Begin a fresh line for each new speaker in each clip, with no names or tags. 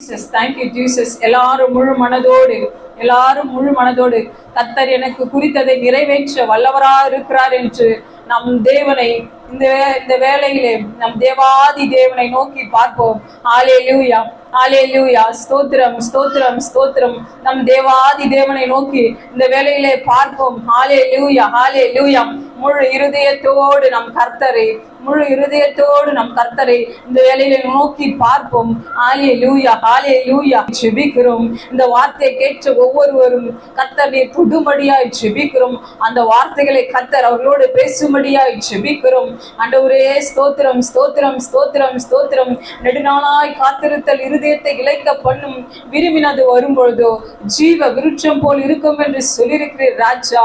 Jesus thank you Jesus எல்லாரும் முழு மனதோடு எல்லாரும் முழு மனதோடு கத்தர் எனக்கு குறித்ததை நிறைவேற்ற வல்லவரா இருக்கிறார் என்று நம் தேவனை இந்த வே- இந்த வேலையிலே நம் தேவாதி தேவனை நோக்கி பார்ப்போம். ஆலே லூயா ஆலே லூயா ஸ்தோத்திரம் ஸ்தோத்திரம் ஸ்தோத்திரம். நம் தேவாதி தேவனை நோக்கி இந்த வேலையிலே பார்ப்போம். ஆலே லூயா ஆலே லூயா முழு இருதயத்தோடு நம் கர்த்தரை முழு இருதயத்தோடு நம் கர்த்தரை இந்த வேலையை நோக்கி பார்ப்போம். ஆலே லூயா ஆலே லூயா செபிக்கிறோம் இந்த வார்த்தையை கேட்ட ஒவ்வொருவரும் கர்த்தரை தொடும்படியாய் செபிக்கிறோம் அந்த வார்த்தைகளை கர்த்தர் அவர்களோடு பேசும்படியாய் செபிக்கிறோம் ஆண்டவரே ஸ்தோத்திரம் ஸ்தோத்திரம் ஸ்தோத்திரம் ஸ்தோத்திரம். நெடுநாளாய் காத்திருத்தல் இருதயத்தை இழைக்க பண்ணும் விரும்பினது வரும்பொழுதோ ஜீவ விருட்சம் போல் இருக்கும் என்று சொல்லியிருக்கிறீர் ராஜா.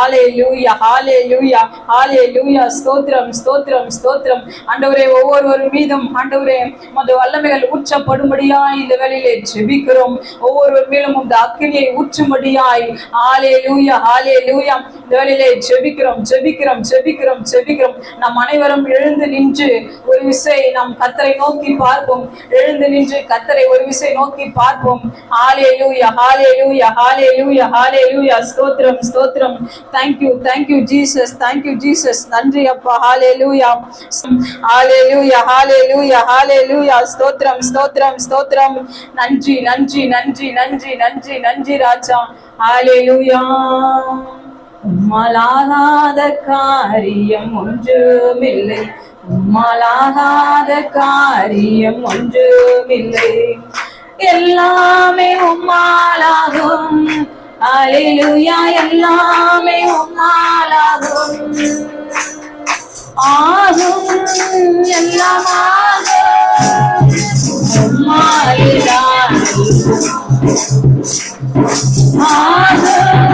ஆலே லூயா ஆலே லூயா ஆலே லூயா ஸ்தோத்திரம் ஸ்தோத்திரம் ஸ்தோத்திரம். ஆண்டவரே ஒவ்வொருவர் மீதும் ஆண்டவரே மது வல்லமைகள் ஊற்றப்படும்படியாய் இந்த வேலையிலே ஜெபிக்கிறோம். ஒவ்வொருவர் மேலும் இந்த அக்கினியை ஊற்றும்படியாய் ஆலே லூயா ஆலே லூயா இந்த வேலையிலே ஜெபிக்கிறோம் ஜெபிக்கிறோம் ஜெபிக்கிறோம் ஜெபிக்கிறோம். நம் அனைவரும் எழுந்து நின்று ஒரு விசை நாம் கத்தரை நோக்கி பார்ப்போம். எழுந்து நின்று கத்தரை ஒரு விசை நோக்கி பார்ப்போம். ஹாலே லூயா ஹாலே லூயா ஹாலே லூயா ஹாலே லூயா ஸ்தோத்திரம் ஸ்தோத்திரம் thank you thank you Jesus thank you Jesus நன்றி அப்பா ஹாலே லூயா ஹாலே லூயா ஹாலே லூயா ஹாலே லூயா ஸ்தோத்திரம் ஸ்தோத்திரம் ஸ்தோத்திரம். நன்றி நன்றி நன்றி நன்றி நன்றி நன்றி ராஜா. ஹாலே லூயா உம்மாலாகாத காரியம் ஒன்றுமில்லை. உம்மாலாகாத காரியம் ஒன்றுமில்லை. எல்லாமே உம்மாலாகும். அலிலுயா எல்லாமே உம்மாலாகும். ஆகும் எல்லாமாக உம்மாலிதான் ஆகும்.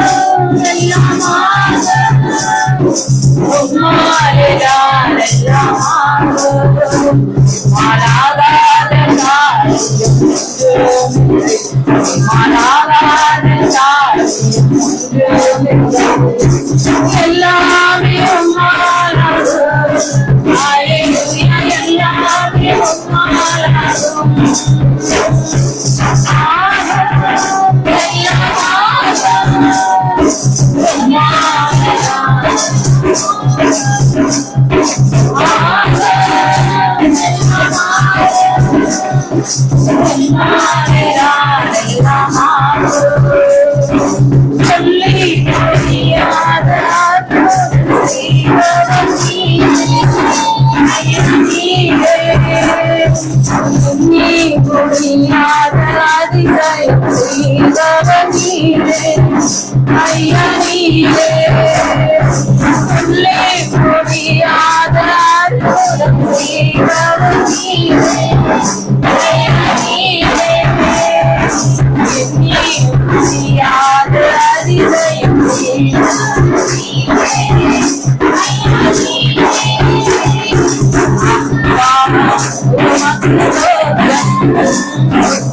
Let's go.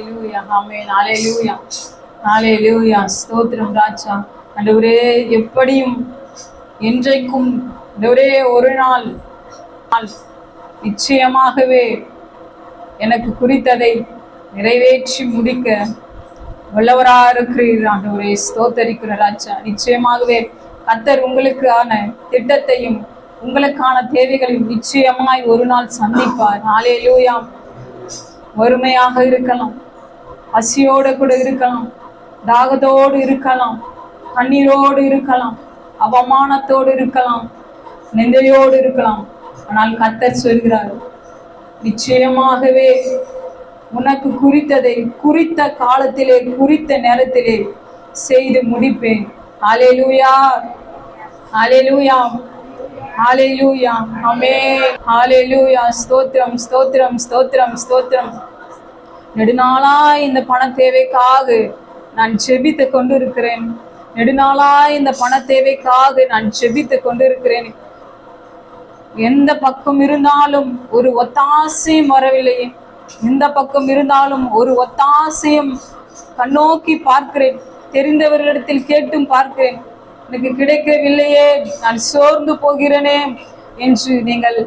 Hallelujah. Hallelujah. Amen. Hallelujah. Hallelujah. ஸ்தோத்திரம் ராஜா அண்டவரே எப்படியும் என்றைக்கும் அண்டவரே ஒரு நாள் நிச்சயமாகவே எனக்கு குறித்ததை நிறைவேற்றி முடிக்க வல்லவரா இருக்கிறீர் ஆண்டவரே ஸ்தோத்தரிக்கிற ராஜா நிச்சயமாகவே கத்தர் உங்களுக்கான திட்டத்தையும் உங்களுக்கான தேவைகளையும் நிச்சயமாய் ஒரு நாள் சந்திப்பார் நாளேலூயா வறுமையாக இருக்கலாம் பசியோடு கூட இருக்கலாம் தாகத்தோடு இருக்கலாம் கண்ணீரோடு இருக்கலாம் அவமானத்தோடு இருக்கலாம் நிந்தையோடு இருக்கலாம். ஆனால் கத்தர் சொல்கிறார் நிச்சயமாகவே உனக்கு குறித்ததை குறித்த காலத்திலே குறித்த நேரத்திலே செய்து முடிப்பேன். ஹalleluya ஹalleluya அமே ஆமென். ஹalleluya ஸ்தோத்திரம் ஸ்தோத்திரம் ஸ்தோத்திரம் ஸ்தோத்திரம். நெடுநாளாய் இந்த பண தேவைக்காக நான் செபித்து கொண்டு இருக்கிறேன் நெடுநாளாய் இந்த பண தேவைக்காக நான் செபித்து கொண்டு இருக்கிறேன் எந்த பக்கம் இருந்தாலும் ஒரு ஒத்தாசையும் வரவில்லையே எந்த பக்கம் இருந்தாலும் ஒரு ஒத்தாசையும் கண்ணோக்கி பார்க்கிறேன். தெரிந்தவர்களிடத்தில் கேட்டும் பார்க்கிறேன். எனக்கு கிடைக்கவில்லையே நான் சோர்ந்து போகிறேனே என்று நீங்கள்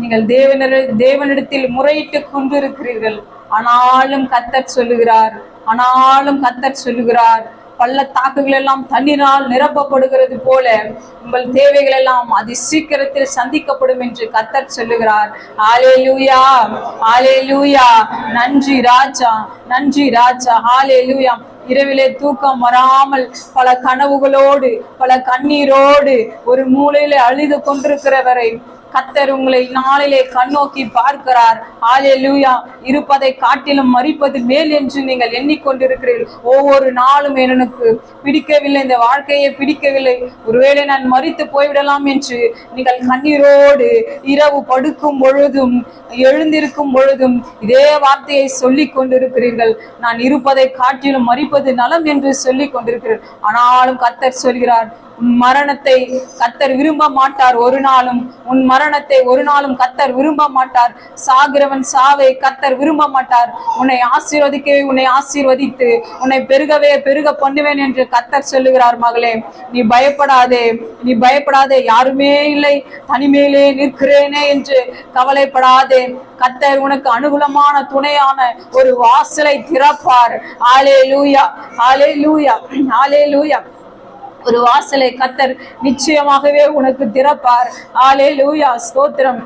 நீங்கள் தேவனர் தேவனிடத்தில் முறையிட்டு கொண்டிருக்கிறீர்கள். ஆனாலும் கத்தர் சொல்லுகிறார் ஆனாலும் கத்தர் சொல்லுகிறார். பள்ளத்தாக்குகள் எல்லாம் தண்ணீரால் நிரப்பப்படுகிறது போல உங்கள் தேவைகள் எல்லாம் அதி சீக்கிரத்தில் சந்திக்கப்படும் என்று கத்தர் சொல்லுகிறார். ஆலே லூயா ஆலே லூயா நன்றி ராஜா நன்றி ராஜா. ஆலே லூயா இரவிலே தூக்கம் வராமல் பல கனவுகளோடு பல கண்ணீரோடு ஒரு மூலையில அழுது கொண்டிருக்கிறவரை கத்தர் உங்களை நாளிலே கண்ணோக்கி பார்க்கிறார். ஆலேலூயா இருப்பதை காட்டிலும் மறிப்பது மேல் என்று நீங்கள் எண்ணிக்கொண்டிருக்கிறீர்கள். ஒவ்வொரு நாளும் எனக்கு பிடிக்கவில்லை இந்த வாழ்க்கையை பிடிக்கவில்லை. ஒருவேளை நான் மறித்து போய்விடலாம் என்று நீங்கள் கண்ணீரோடு இரவு படுக்கும் பொழுதும் எழுந்திருக்கும் பொழுதும் இதே வார்த்தையை சொல்லிக் கொண்டிருக்கிறீர்கள். நான் இருப்பதை காட்டிலும் மறிப்பது நலம் என்று சொல்லிக் கொண்டிருக்கிறேன். ஆனாலும் கத்தர் சொல்கிறார் உன் மரணத்தை கத்தர் விரும்ப மாட்டார் ஒரு நாளும். உன் மரணத்தை ஒரு நாளும் கத்தர் விரும்ப மாட்டார். சாகிறவன் சாவை கத்தர் விரும்ப மாட்டார். உன்னை ஆசீர்வதிக்கவே உன்னை ஆசீர்வதித்து உன்னை பெருகவே பெருக பண்ணுவேன் என்று கத்தர் சொல்லுகிறார் மகளே. நீ பயப்படாதே நீ பயப்படாதே யாருமே இல்லை. தனிமையிலே நிற்கிறேனே என்று கவலைப்படாதே. கத்தர் உனக்கு அனுகூலமான துணையான ஒரு வாசலை திறப்பார். ஆலே லூயா ஆலே லூயா ஆலே லூயா ஒரு வாசலை கத்தர் நிச்சயமாகவே உனக்கு திறப்பார். ஆலே லூயா ஸ்தோத்திரம்.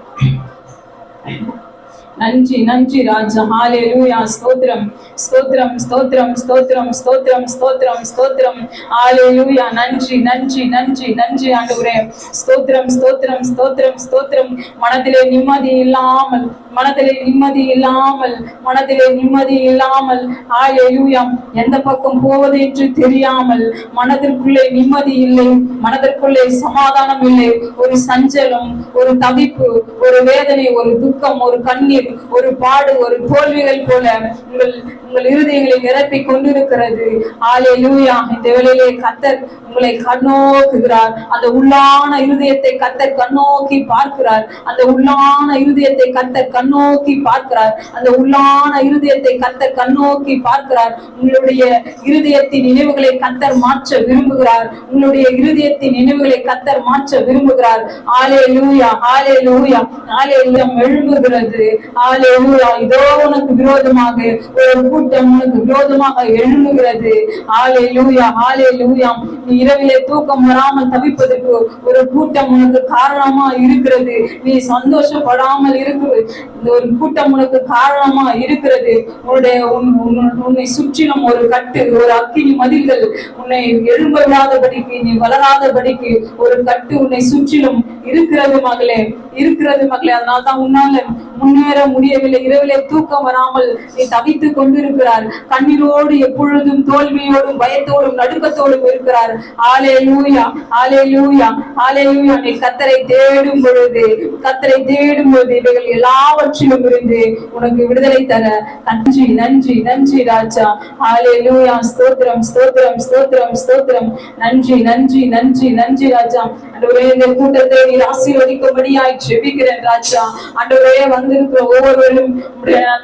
நன்றி நன்றி ராஜா. ஹாலே லூயா ஸ்தோத்திரம் ஸ்தோத்திரம் ஸ்தோத்திரம் ஸ்தோத்திரம் ஸ்தோத்திரம் ஸ்தோத்திரம் ஸ்தோத்திரம். ஹாலே லூயா நன்றி நன்றி நன்றி நன்றி ஆண்டவரே. ஸ்தோத்திரம் ஸ்தோத்திரம் ஸ்தோத்திரம் ஸ்தோத்திரம். மனதிலே நிம்மதி இல்லாமல் மனதிலே நிம்மதி இல்லாமல் மனதிலே நிம்மதி இல்லாமல். ஹாலே லூயா எந்த பக்கம் போவது என்று தெரியாமல் மனதிற்குள்ளே நிம்மதி இல்லை மனதிற்குள்ளே சமாதானம் இல்லை. ஒரு சஞ்சலம் ஒரு தவிப்பு ஒரு வேதனை ஒரு துக்கம் ஒரு கண்ணீர் ஒரு பாடு ஒரு தோல்விகள் போல உங்கள் உங்கள் இருதயங்களை நிரப்பி கொண்டிருக்கிறது. ஆலே லூயா இந்த வேளையிலே கத்தர் உங்களை கண்ணோக்குகிறார். அந்த உள்ளான இருதயத்தை கத்தர் கண்ணோக்கி பார்க்கிறார். அந்த உள்ளான இருதயத்தை கத்தர் கண்ணோக்கி பார்க்கிறார். அந்த உள்ளான இருதயத்தை கத்தர் கண்ணோக்கி பார்க்கிறார். உங்களுடைய இருதயத்தின் நினைவுகளை கத்தர் மாற்ற விரும்புகிறார். உங்களுடைய இருதயத்தின் நினைவுகளை கத்தர் மாற்ற விரும்புகிறார். ஆலே லூயா ஆலே லூயா ஆலே எழும்புகிறது. ஆலே இதோ உனக்கு விரோதமாக ஒரு கூட்டம் உனக்கு விரோதமாக எழும்புகிறது. ஆலே லூயா ஆலே லூயா நீ இரவிலே தூக்கம் வராமல் தவிப்பதற்கு ஒரு கூட்டம் உனக்கு காரணமா இருக்கிறது. நீ சந்தோஷப்படாமல் இருக்கு. இந்த ஒரு கூட்டம் உனக்கு காரணமா இருக்கிறது. உன்னுடைய உன்- உன்- உன்னை சுற்றிலும் ஒரு கட்டு ஒரு அக்கினி மதில்கள் உன்னை எழும்ப விடாதபடிக்கு நீ வளராதபடிக்கு ஒரு கட்டு உன்னை சுற்றிலும் இருக்கிறது மகளே இருக்கிறது மகளே. அதனால தான் உன்னால முன்னேற முடியவில்லை. இரவிலே தூக்கம் வராமல் நீ தவித்துக் கொண்டிருக்கிறார் கண்ணீரோடு எப்பொழுதும் தோல்வியோடும் பயத்தோடும் நடுக்கத்தோடும் இருக்கிறார் ஆலே லூயா ஆலே லூயா ஆலே லூயா நீ கத்தரை தேடும் பொழுது கத்தரை தேடும் பொழுது இவைகள் எல்லாவற்றிலும் இருந்து உனக்கு விடுதலை தர. நன்றி நன்றி நன்றி ராஜா. ஆலே லூயா ஸ்தோத்திரம் ஸ்தோத்திரம் ஸ்தோத்திரம் ஸ்தோத்திரம். நன்றி நன்றி நன்றி நன்றி ராஜா. அன்றுவரே இந்த கூட்டத்தை நீர் ஆசீர்வதிக்கும்படியாய் ஜெபிக்கிறேன் ராஜா. அன்றுவரே வந்திருக்கிற ஒவ்வொருவரும்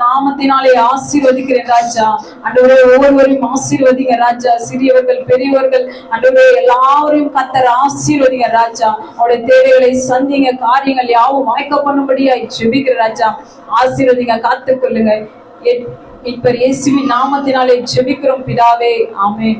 நாமத்தினாலே ஆசீர்வதிக்கிறேன் ராஜா. அன்றுவரே ஒவ்வொருவரையும் ஆசீர்வதிங்க ராஜா. சிறியவர்கள் பெரியவர்கள் அன்றுவரே எல்லாரையும் கத்தர் ஆசீர்வதிங்க ராஜா. அவருடைய தேவைகளை சந்திங்க காரியங்கள் யாவும் மயக்க பண்ணும்படியாய் ஜெபிக்கிற ராஜா. ஆசீர்வதிங்க காத்துக்கொள்ளுங்க. இப்ப இயேசுவின் நாமத்தினாலே ஜெபிக்கிறோம் பிதாவே. ஆமே